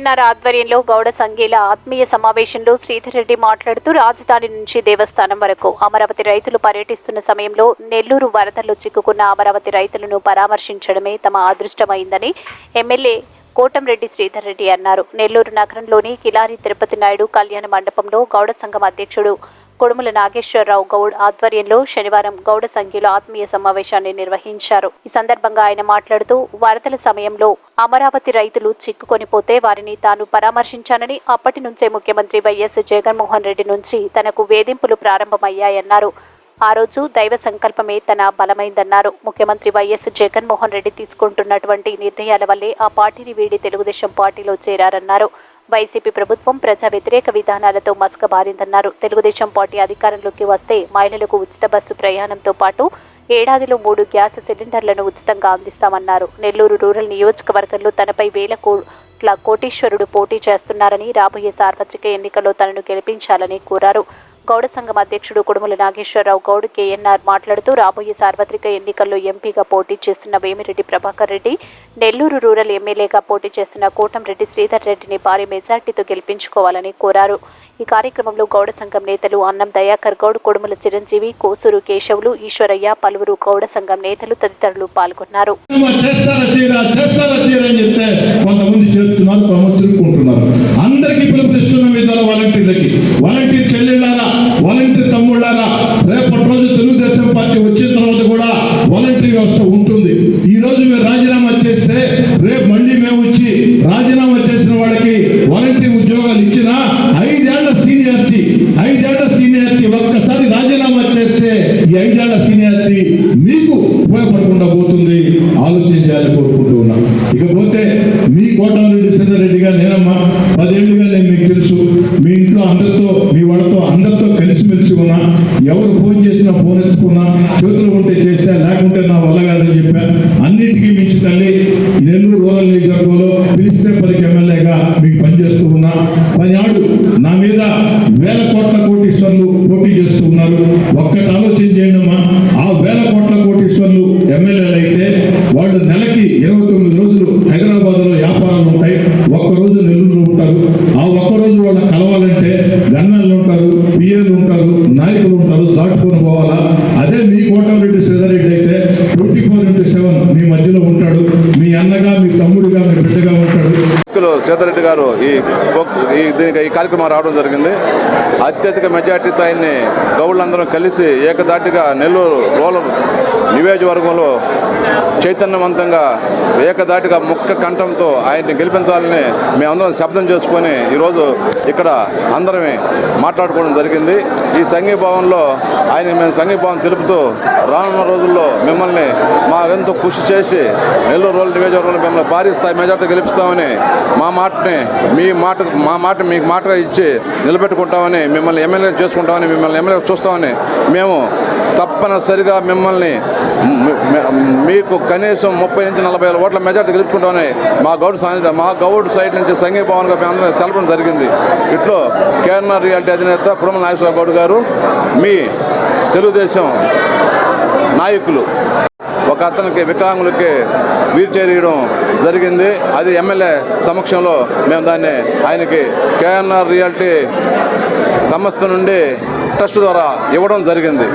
KNR ఆధ్వర్యంలో గౌడ సంఘీల ఆత్మీయ సమావేశంలో శ్రీధర్ రెడ్డి మాట్లాడుతూ రాజధాని నుంచి దేవస్థానం వరకు అమరావతి రైతులు పర్యటిస్తున్న సమయంలో నెల్లూరు వరదల్లో చిక్కుకున్న అమరావతి రైతులను పరామర్శించడమే తమ అదృష్టమైందని ఎమ్మెల్యే కోటంరెడ్డి శ్రీధర్ రెడ్డి అన్నారు. నెల్లూరు నగరంలోని కిలారి తిరుపతి నాయుడు కళ్యాణ మండపంలో గౌడ సంఘం అధ్యక్షుడు కొడుముల నాగేశ్వరరావు గౌడ్ ఆధ్వర్యంలో శనివారం గౌడ సంఖ్యలో ఆత్మీయ సమావేశాన్ని నిర్వహించారు. ఈ సందర్భంగా ఆయన మాట్లాడుతూ వరదల సమయంలో అమరావతి రైతులు చిక్కుకొని పోతే వారిని తాను పరామర్శించానని అప్పటి నుంచే ముఖ్యమంత్రి వైఎస్ జగన్మోహన్ రెడ్డి నుంచి తనకు వేధింపులు ప్రారంభమయ్యాయన్నారు. ఆ రోజు దైవ సంకల్పమే తన బలమైందన్నారు. ముఖ్యమంత్రి వైఎస్ జగన్మోహన్ రెడ్డి తీసుకుంటున్నటువంటి నిర్ణయాల వల్లే ఆ పార్టీని వీడి తెలుగుదేశం పార్టీలో చేరారన్నారు. వైసీపీ ప్రభుత్వం ప్రజా వ్యతిరేక విధానాలతో మసకబారిందన్నారు తెలుగుదేశం పార్టీ అధికారంలోకి వస్తే మహిళలకు ఉచిత బస్సు ప్రయాణంతో పాటు ఏడాదిలో మూడు గ్యాస్ సిలిండర్లను ఉచితంగా అందిస్తామన్నారు. నెల్లూరు రూరల్ నియోజకవర్గంలో తనపై వేల కోట్ల కోటీశ్వరుడు పోటీ చేస్తున్నారని రాబోయే సార్వత్రిక ఎన్నికల్లో తనను గెలిపించాలని కోరారు. గౌడ సంఘం అధ్యక్షుడు కుడుముల నాగేశ్వరరావు గౌడ్ కేఎన్ఆర్ మాట్లాడుతూ రాబోయే సార్వత్రిక ఎన్నికల్లో ఎంపీగా పోటీ చేస్తున్న వేమిరెడ్డి ప్రభాకర్ రెడ్డి నెల్లూరు రూరల్ ఎమ్మెల్యేగా పోటీ చేస్తున్న కోటంరెడ్డి శ్రీధర్ రెడ్డిని భారీ మెజార్టీతో గెలిపించుకోవాలని కోరారు. ఈ కార్యక్రమంలో గౌడ సంఘం నేతలు అన్నం దయాకర్ గౌడ్ కొడుముల చిరంజీవి కోసూరు కేశవులు ఈశ్వరయ్య పలువురు గౌడ సంఘం నేతలు తదితరులు పాల్గొన్నారు. వాలంటీర్ ఉంటుంది. ఈ రోజు మీరు రాజీనామా చేస్తే రేపు మళ్ళీ మేము వచ్చి రాజీనామా చేసిన వాళ్ళకి వాలంటీర్ ఉద్యోగాలు ఇచ్చినా ఐదేళ్ళ సీనియారిటీ ఐదేళ్ళ సీనియారిటీ ఒక్కసారి రాజీనామా చేస్తే ఈ ఐదేళ్ళ సీనియారిటీ మీకు ఉపయోగపడకుండా పోతుంది. ఆలోచించాలని కోరుకుంటూ ఉన్నాం. ఇకపోతే మీ కోటారెడ్డి రెడ్డిగా నేనమ్మా పదేళ్ళుగా నేను మీకు తెలుసు మీ ఇంట్లో అందరితో మీ వాళ్ళతో అందరితో కలిసిమెలిసి ఉన్నా ఎవరు అన్నింటికీ మించి తల్లి నెల్లూరు రూరల్ నియోజకవర్గంలో తమ్ముడుగా బిడ్డగా ఉంటాడు. సీతారెడ్డి గారు ఈ ఈ దీనికి ఈ కార్యక్రమం రావడం జరిగింది. అత్యధిక మెజార్టీతో ఆయన్ని గౌళ్ళందరం కలిసి ఏకదాటిగా నెల్లూరు రూరల్ నియోజకవర్గంలో చైతన్యవంతంగా ఏకదాటిగా ముఖ్య కంఠంతో ఆయన్ని గెలిపించాలని మేమందరం శబ్దం చేసుకొని ఈరోజు ఇక్కడ అందరమే మాట్లాడుకోవడం జరిగింది. ఈ సంఘీభావంలో ఆయన మేము సంఘీభావం తెలుపుతూ రానున్న రోజుల్లో మిమ్మల్ని మా ఎంతో కృషి చేసి నెల్లూరు రోజుల నియోజకవర్గంలో మిమ్మల్ని భారీ స్థాయి మెజార్టీ గెలిపిస్తామని మా మాటని మీ మాట మా మాట మీకు మాటగా ఇచ్చి నిలబెట్టుకుంటామని మిమ్మల్ని ఎమ్మెల్యే చేసుకుంటామని మిమ్మల్ని ఎమ్మెల్యే చూస్తామని మేము తప్పనిసరిగా మిమ్మల్ని మీకు కనీసం ముప్పై నుంచి నలభై వేల ఓట్ల మెజార్టీ గెలుపుకుంటామని మా గౌడ్ సా- మా గౌడ్ సైడ్ నుంచి సంఘీభావనగా మేము అందరం తెలపడం జరిగింది. ఇట్లో కేఎన్ఆర్ రియాలిటీ అధినేత కుటుంబ నాగేశ్వర గౌడ్ గారు మీ తెలుగుదేశం నాయకులు. ఒక అతనికి వికలాంగులకి వీల్ చైర్ ఇవ్వడం జరిగింది. అది ఎమ్మెల్యే సమక్షంలో మేము దాన్ని ఆయనకి కేఎన్ఆర్ రియాలిటీ సంస్థ నుండి ట్రస్ట్ ద్వారా ఇవ్వడం జరిగింది.